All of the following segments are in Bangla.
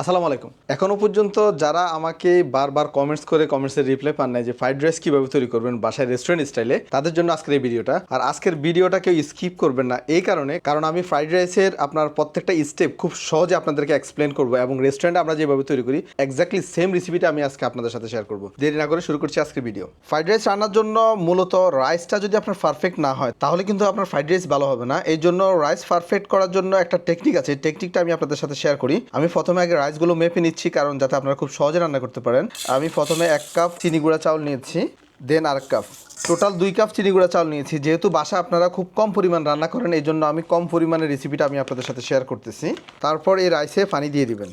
আসসালামু আলাইকুম। এখনও পর্যন্ত যারা আমাকে বারবার কমেন্টস করে কমেন্টসের রিপ্লাই পান নাই যে ফ্রাইড রাইস কীভাবে তৈরি করবেন বাসায় রেস্টুরেন্ট স্টাইলে তাদের জন্য আজকের এই ভিডিওটা আর আজকের ভিডিওটা কেউ স্কিপ করবেন না এই কারণে, কারণ আমি ফ্রাইড রাইসের আপনার প্রত্যেকটা স্টেপ খুব সহজে আপনাদেরকে এক্সপ্লেন করব এবং রেস্টুরেন্টে আমরা যেভাবে তৈরি করি এক্স্যাক্টলি সেম রেসিপিটা আমি আজকে আপনাদের সাথে শেয়ার করব। দেরি না করে শুরু করছি আজকের ভিডিও ফ্রাইড রাইস রান্নার জন্য মূলত রাইসটা যদি আপনার পারফেক্ট না হয়, তাহলে কিন্তু আপনার ফ্রাইড রাইস ভালো হবে না। এই জন্য রাইস পারফেক্ট করার জন্য একটা টেকনিক আছে। টেকনিকটা আমি আপনাদের সাথে শেয়ার করি। আমি প্রথমে আগে রাইসগুলো মেপে নিচ্ছি, কারণ যাতে আপনারা খুব সহজে রান্না করতে পারেন। আমি প্রথমে এক কাপ চিনি গুঁড়া চাউল নিয়েছি দেন আর কাপ টোটাল দুই কাপ চিনি গুঁড়া চাউল নিয়েছি, যেহেতু বাসা আপনারা খুব কম পরিমাণ রান্না করেন এই জন্য আমি কম পরিমাণের রেসিপিটা আমি আপনাদের সাথে শেয়ার করতেছি। তারপর এই রাইসে পানি দিয়ে দিবেন।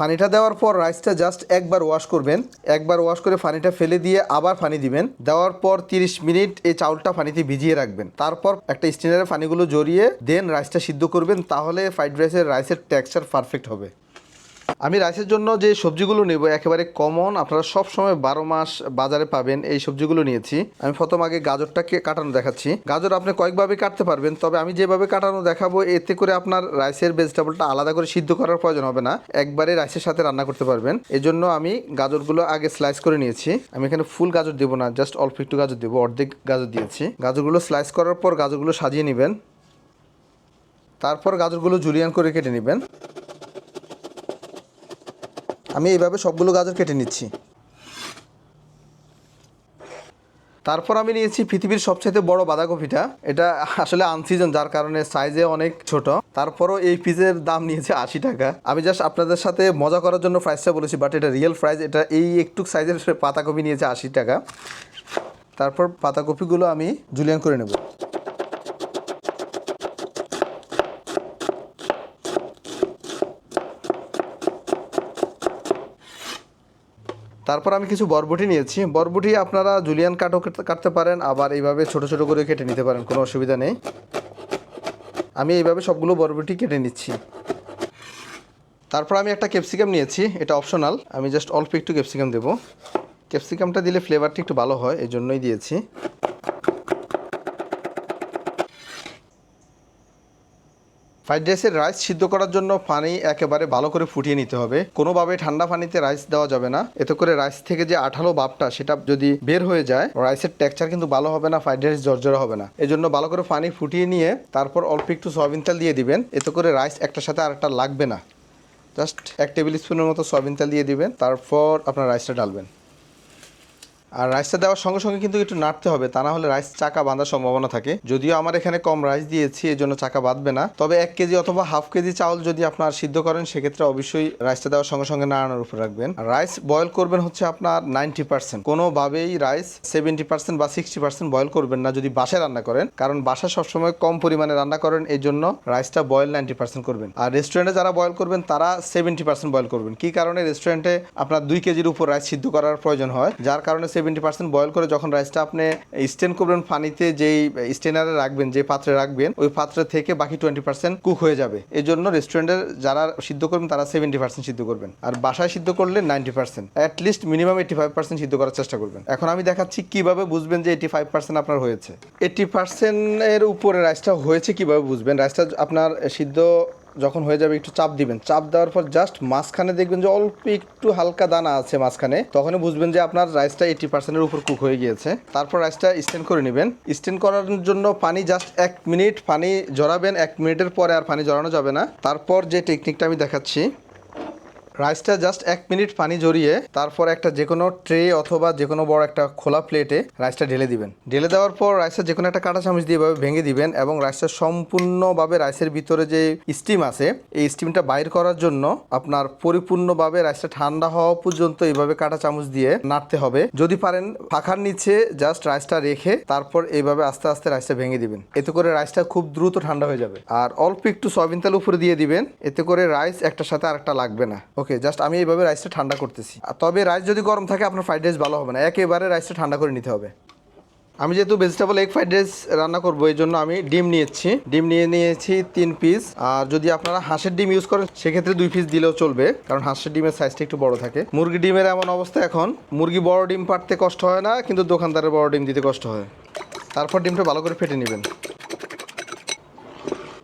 পানিটা দেওয়ার পর রাইসটা জাস্ট একবার ওয়াশ করবেন। একবার ওয়াশ করে ফানিটা ফেলে দিয়ে আবার ফানি দিবেন। দেওয়ার পর 30 মিনিট এই চাউলটা ফানিতে ভিজিয়ে রাখবেন। তারপর একটা স্টিনারে ফানিগুলো জড়িয়ে দেন রাইসটা সিদ্ধ করবেন, তাহলে ফ্রাইড রাইসের রাইসের টেক্সচার পারফেক্ট হবে। আমি রাইসের জন্য যে সবজিগুলো নেব, একেবারে কমন আপনারা সব সময় বারো মাস বাজারে পাবেন এই সবজিগুলো নিয়েছি। আমি প্রথম আগে গাজরটাকে কাটানো দেখাচ্ছি। গাজর আপনি কয়েকভাবে কাটতে পারবেন, তবে আমি যেভাবে কাটানো দেখাবো, এতে করে আপনার রাইসের ভেজিটেবলটা আলাদা করে সিদ্ধ করার প্রয়োজন হবে না। একবারে রাইসের সাথে রান্না করতে পারবেন। এই জন্য আমি গাজরগুলো আগে স্লাইস করে নিয়েছি। আমি এখানে ফুল গাজর দেবো না জাস্ট অল্প একটু গাজর দেবো, অর্ধেক গাজর দিয়েছি। গাজরগুলো স্লাইস করার পর গাজরগুলো সাজিয়ে নেবেন। তারপর গাজরগুলো জুলিয়ান করে কেটে নেবেন। আমি এইভাবে সবগুলো গাজর কেটে নিচ্ছি। তারপর আমি নিয়েছি পৃথিবীর সবচেয়ে বড় বাঁধাকপিটা। এটা আসলে আনসিজন যার কারণে সাইজে অনেক ছোট। তারপরও এই পিসের দাম নিয়েছে আশি টাকা। আমি জাস্ট আপনাদের সাথে মজা করার জন্য প্রাইসটা বলেছি বাট এটা রিয়েল প্রাইস এটা এই একটু সাইজের পাতাকপি নিয়েছে আশি টাকা। তারপর পাতাকপিগুলো আমি জুলিয়ান করে নেব। তারপর আমি কিছু বরবটি নিয়েছি। বরবটি আপনারা জুলিয়ান কাটও কাটতে পারেন, আবার এইভাবে ছোট ছোট করে কেটে নিতে পারেন, কোনো অসুবিধা নেই। আমি এইভাবে সবগুলো বরবটি কেটে নিচ্ছি। তারপর আমি একটা ক্যাপসিকাম নিয়েছি, এটা অপশনাল। আমি জাস্ট অল্প একটু ক্যাপসিকাম দেবো। ক্যাপসিকামটা দিলে ফ্লেভারটি একটু ভালো হয় এই জন্যই দিয়েছি। ফ্রাইড রাইসের রাইস সিদ্ধ করার জন্য পানি একেবারে ভালো করে ফুটিয়ে নিতে হবে। কোনোভাবে ঠান্ডা পানিতে রাইস দেওয়া যাবে না। এতে করে রাইস থেকে যে আঠালো ভাবটা, সেটা যদি বের হয়ে যায় রাইসের টেক্সচার কিন্তু ভালো হবে না ফ্রাইড রাইস জর্জরা হবে না। এই জন্য ভালো করে পানি ফুটিয়ে নিয়ে তারপর অল্প একটু সয়াবিন তেল দিয়ে দিবেন। এতে করে রাইস একটার সাথে আরেকটা লাগবে না। জাস্ট এক টেবিল স্পুনের মতো সয়াবিন তেল দিয়ে দিবেন। তারপর আপনার রাইসটা ডালবেন আর রাইসটা দেওয়ার সঙ্গে সঙ্গে কিন্তু একটু নাড়তে হবে, তা না হলে রাইস চাকা বাঁধার সম্ভাবনা থাকে। যদিও আমার এখানে কম রাইস দিয়েছি এই জন্য চাকা বাঁধবে না। তবে এক কেজি অথবা হাফ কেজি চাউল যদি আপনার সিদ্ধ করেন, সেক্ষেত্রে অবশ্যই রাইসটা দেওয়ার সঙ্গে সঙ্গে নাড়ানোর উপর রাখবেন। রাইস বয়েল করবেন হচ্ছে আপনার নাইনটি পার্সেন্ট। কোনোভাবেই রাইস সেভেন্টি পার্সেন্ট বা সিক্সটি পার্সেন্ট বয়েল করবেন না যদি বাসায় রান্না করেন, কারণ বাসা সবসময় কম পরিমাণে রান্না করেন এই জন্য রাইসটা বয়েল নাইনটি পার্সেন্ট করবেন। আর রেস্টুরেন্টে যারা বয়েল করবেন, তারা সেভেন্টি পার্সেন্ট বয়েল করবেন। কি কারণে রেস্টুরেন্টে আপনার দুই কেজির উপর রাইস সিদ্ধ করার প্রয়োজন হয়? যার কারণে সেভেন্টি পার্সেন্ট বয়ল করে যখন রাইসটা আপনি স্টেন করবেন পানিতে যেই স্টেনারে রাখবেন যে পাত্রে রাখবেন, ওই পাত্রে থেকে বাকি টোয়েন্টি পার্সেন্ট কুক হয়ে যাবে। এই জন্য রেস্টুরেন্টের যারা সিদ্ধ করবেন, তারা সেভেন্টি পার্সেন্ট সিদ্ধ করবেন। আর বাসায় সিদ্ধ করলে ninety percent at least minimum eighty five percent সিদ্ধ করার চেষ্টা করবেন। এখন আমি দেখাচ্ছি কীভাবে বুঝবেন যে এইটি ফাইভ পার্সেন্ট আপনার হয়েছে। এইটি পার্সেন্টের উপরে রাইসটা হয়েছে কীভাবে বুঝবেন? রাইসটা আপনার সিদ্ধ যখন হয়ে যাবে একটু চাপ দিবেন। চাপ দেওয়ার পর জাস্ট মাঝখানে দেখবেন যে অল্প একটু হালকা দানা আছে মাঝখানে। তখনই বুঝবেন যে আপনার রাইসটা এইটি পার্সেন্টের উপর কুক হয়ে গিয়েছে। তারপর রাইসটা স্ট্যান্ড করে নেবেন। স্ট্যান্ড করার জন্য পানি জাস্ট এক মিনিট পানি জড়াবেন। এক মিনিটের পরে আর পানি জড়ানো যাবে না। তারপর যে টেকনিকটা আমি দেখাচ্ছি রাইসটা জাস্ট এক মিনিট পানি জড়িয়ে তারপর একটা যে কোনো ট্রে অথবা যে কোনো বড় একটা খোলা প্লেটে রাইসটা ঢেলে দিবেন। ঢেলে দেওয়ার পর রাইসটা যে কোনো একটা কাঁটা চামচ দিয়ে এভাবে ভেঙে দিবেন এবং রাইসটা সম্পূর্ণভাবে রাইসের ভিতরে যে স্টিম আছে, এই স্টিমটা বাইর করার জন্য আপনার পরিপূর্ণভাবে রাইসটা ঠান্ডা হওয়া পর্যন্ত এইভাবে কাঁটা চামচ দিয়ে নাড়তে হবে। যদি পারেন পাখার নিচে জাস্ট রাইসটা রেখে তারপর এইভাবে আস্তে আস্তে রাইসটা ভেঙে দিবেন। এতে করে রাইসটা খুব দ্রুত ঠান্ডা হয়ে যাবে। আর অল্প একটু সয়াবিন তেল উপরে দিয়ে দিবেন, এতে করে রাইস একটার সাথে আরেকটা লাগবে না। ওকে জাস্ট আমি এইভাবে রাইসটা ঠান্ডা করতেছি। তবে রাইস যদি গরম থাকে, আপনার ফ্রাইড রাইস ভালো হবে না। একেবারে রাইসটা ঠান্ডা করে নিতে হবে। আমি যেহেতু ভেজিটেবল এগ ফ্রাইড রাইস রান্না করব, এই জন্য আমি ডিম নিয়েছি। ডিম নিয়ে নিয়েছি তিন পিস আর যদি আপনারা হাঁসের ডিম ইউজ করেন, সেক্ষেত্রে দুই পিস দিলেও চলবে। কারণ হাঁসের ডিমের সাইজটা একটু বড় থাকে। মুরগি ডিমের এমন অবস্থা এখন। মুরগি বড় ডিম পাড়তে কষ্ট হয় না, কিন্তু দোকানদারের বড় ডিম দিতে কষ্ট হয়। তারপর ডিমটা ভালো করে ফেটে নেবেন।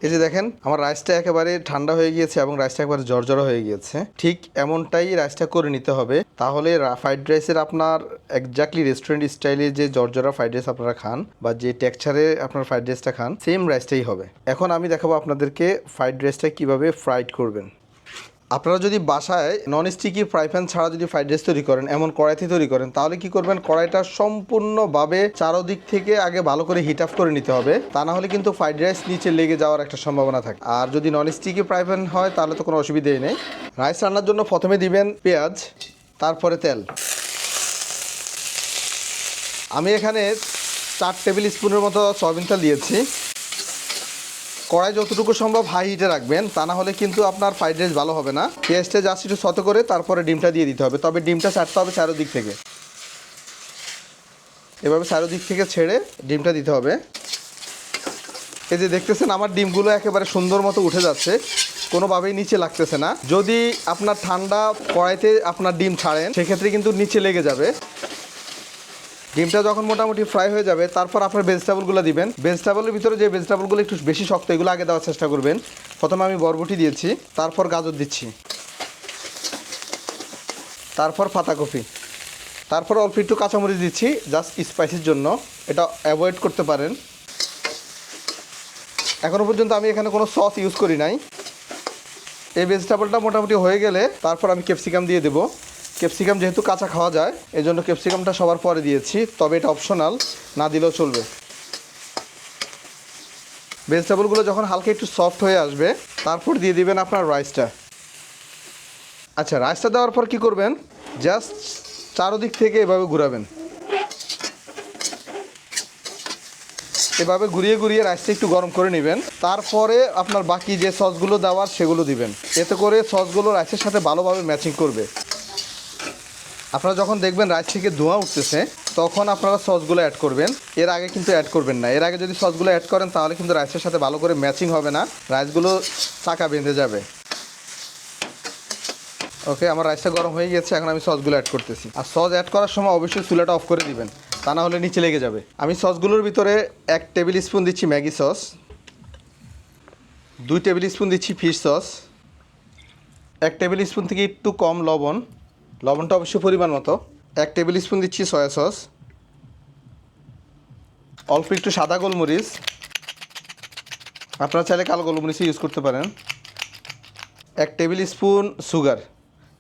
এই যে দেখেন, আমার রাইসটা একেবারে ঠান্ডা হয়ে গিয়েছে এবং রাইসটা একবারে জর্জরা হয়ে গিয়েছে। ঠিক এমনটাই রাইসটা করে নিতে হবে। তাহলে ফ্রাইড রাইসের আপনার একজাক্টলি রেস্টুরেন্ট স্টাইলে যে জর্জরা ফ্রাইড রাইস আপনারা খান বা যে টেক্সচারে আপনার ফ্রাইড রাইসটা খান সেম রাইসটাই হবে। এখন আমি দেখাবো আপনাদেরকে ফ্রাইড রাইসটা কীভাবে ফ্রাইড করবেন। আপনারা যদি বাসায় নন স্টিকি ফ্রাই প্যান ছাড়া যদি ফ্রাইড রাইস তৈরি করেন, এমন কড়াইতে তৈরি করেন, তাহলে কি করবেন? কড়াইটা সম্পূর্ণভাবে চারোদিক থেকে আগে ভালো করে হিট আপ করে নিতে হবে। তা না হলে কিন্তু ফ্রাইড রাইস নিচে লেগে যাওয়ার একটা সম্ভাবনা থাকে। আর যদি নন স্টিকি ফ্রাই প্যান হয়, তাহলে তো কোনো অসুবিধাই নেই। রাইস রান্নার জন্য প্রথমে দিবেন পেঁয়াজ, তারপরে তেল। আমি এখানে চার টেবিল স্পুনের মতো সয়াবিন তেল দিয়েছি। কড়াই যতটুকু সম্ভব হাই হিটে রাখবেন, তা না হলে কিন্তু আপনার ফ্রাইড রাইস ভালো হবে না। পেঁয়াজটা জাস্ট একটু শত করে তারপরে ডিমটা দিয়ে দিতে হবে। তবে ডিমটা ছাড়তে হবে চারোদিক থেকে। এভাবে চারোদিক থেকে ছেড়ে ডিমটা দিতে হবে। এই যে দেখতেছেন, আমার ডিমগুলো একেবারে সুন্দর মতো উঠে যাচ্ছে। কোনোভাবেই নিচে লাগতেছে না। যদি আপনার ঠান্ডা কড়াইতে আপনার ডিম ছাড়েন, সেক্ষেত্রে কিন্তু নিচে লেগে যাবে। ডিমটা যখন মোটামুটি ফ্রাই হয়ে যাবে, তারপর আপনার ভেজিটেবলগুলো দিবেন। ভেজিটেবলের ভিতরে যে ভেজিটেবলগুলো একটু বেশি শক্ত, এগুলো আগে দেওয়ার চেষ্টা করবেন। প্রথমে আমি বরবটি দিয়েছি, তারপর গাজর দিচ্ছি। তারপর পাতাকপি। তারপর অল্প একটু কাঁচামরিচ দিচ্ছি জাস্ট স্পাইসির জন্য। এটা অ্যাভয়েড করতে পারেন। এখনও পর্যন্ত আমি এখানে কোনো সস ইউজ করি নাই। এই ভেজিটেবলটা মোটামুটি হয়ে গেলে তারপর আমি ক্যাপসিকাম দিয়ে দেবো। ক্যাপসিকাম যেহেতু কাঁচা খাওয়া যায় এই জন্য ক্যাপসিকামটা সবার পরে দিয়েছি, তবে এটা অপশনাল না দিলেও চলবে। ভেজিটেবলগুলো যখন হালকা একটু সফট হয়ে আসবে, তারপর দিয়ে দিবেন আপনার রাইসটা আচ্ছা রাইসটা দেওয়ার পর কি করবেন? জাস্ট চারোদিক থেকে এভাবে ঘুরাবেন। এভাবে ঘুরিয়ে ঘুরিয়ে রাইসটা একটু গরম করে নেবেন। তারপরে আপনার বাকি যে সসগুলো দেওয়ার, সেগুলো দিবেন। এতে করে সসগুলো রাইসের সাথে ভালোভাবে ম্যাচিং করবে। আপনারা যখন দেখবেন রাইস থেকে ধোঁয়া উঠতেছে, তখন আপনারা সসগুলো অ্যাড করবেন। এর আগে কিন্তু অ্যাড করবেন না। এর আগে যদি সসগুলো অ্যাড করেন, তাহলে কিন্তু রাইসের সাথে ভালো করে ম্যাচিং হবে না। রাইসগুলো চাকা বেঁধে যাবে। ওকে আমার রাইসটা গরম হয়ে গেছে, এখন আমি সসগুলো অ্যাড করতেছি। আর সস অ্যাড করার সময় অবশ্যই চুলাটা অফ করে দিবেন। তা না হলে নিচে লেগে যাবে। আমি সসগুলোর ভিতরে এক টেবিল স্পুন দিচ্ছি ম্যাগি সস। দুই টেবিল স্পুন দিচ্ছি ফিশ সস। এক টেবিল স্পুন থেকে একটু কম লবণ। লবণটা অবশ্যই পরিমাণ মতো। এক টেবিল স্পুন দিচ্ছি সয়া সস। অল্প একটু সাদা গোলমরিচ। আপনারা চাইলে কালো গোলমরিচ ইউজ করতে পারেন। এক টেবিল স্পুন সুগার।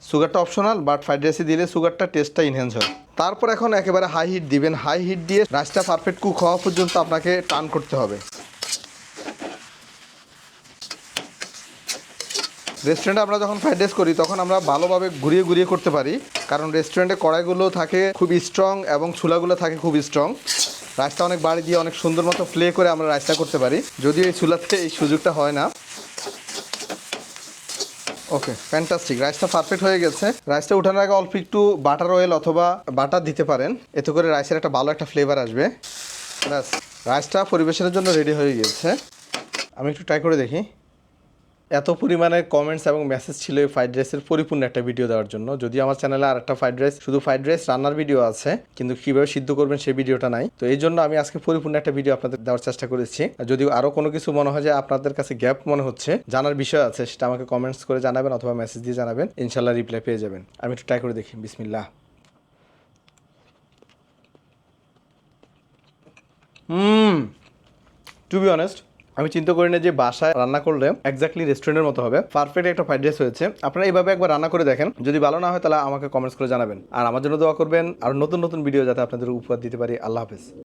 সুগারটা অপশনাল বাট ফ্রাইড রাইসে দিলে সুগারটা টেস্টটা ইনহ্যান্স হয়। তারপর এখন একেবারে হাই হিট দিবেন। হাই হিট দিয়ে রাইসটা পারফেক্ট কুক হওয়া পর্যন্ত আপনাকে টান করতে হবে। রেস্টুরেন্টে আমরা যখন ফ্রাইড রাইস করি, তখন আমরা ভালোভাবে ঘুরিয়ে ঘুরিয়ে করতে পারি। কারণ রেস্টুরেন্টে কড়াইগুলো থাকে খুব স্ট্রং এবং চুলাগুলো থাকে খুব স্ট্রং রাইসটা অনেক বাড়ি দিয়ে অনেক সুন্দর মতো প্লে করে আমরা রাইসটা করতে পারি। যদিও এই চুলাতে এই সুযোগটা হয় না। ওকে ফ্যান্টাস্টিক রাইসটা পারফেক্ট হয়ে গেছে। রাইসটা উঠানোর আগে অল্প একটু বাটার অয়েল অথবা বাটার দিতে পারেন। এতে করে রাইসের একটা ভালো একটা ফ্লেভার আসবে। ব্যাস রাইসটা পরিবেশনের জন্য রেডি হয়ে গেছে। আমি একটু ট্রাই করে দেখি। এত পরিমাণে কমেন্টস এবং মেসেজ ছিল এই ফ্রাইড রাইসের পরিপূর্ণ একটা ভিডিও দেওয়ার জন্য। যদি আমার চ্যানেলে আর একটা ফ্রাইড রাইস শুধু ফ্রাইড রাইস রান্নার ভিডিও আছে, কিন্তু কীভাবে সিদ্ধ করবেন সেই ভিডিওটা নাই। তো এই জন্য আমি আজকে পরিপূর্ণ একটা ভিডিও আপনাদের দেওয়ার চেষ্টা করেছি। যদি আরও কোনো কিছু মনে হয় যে আপনাদের কাছে গ্যাপ মনে হচ্ছে, জানার বিষয় আছে, সেটা আমাকে কমেন্টস করে জানাবেন অথবা মেসেজ দিয়ে জানাবেন, ইনশাল্লাহ রিপ্লাই পেয়ে যাবেন। আমি একটু ট্রাই করে দেখি, বিসমিল্লাহ। হুম টু বি অনেস্ট আমি চিন্তা করি না যে বাসায় রান্না করলে এক্স্যাক্টলি রেস্টুরেন্টের মতো হবে। পারফেক্ট একটা ফ্রাইড রাইস হয়েছে। আপনারা এইভাবে একবার রান্না করে দেখেন। যদি ভালো না হয় তাহলে আমাকে কমেন্টস করে জানাবেন। আর আমার জন্য দোয়া করবেন। আর নতুন নতুন ভিডিও যাতে আপনাদের উপহার দিতে পারি। আল্লাহ হাফেজ।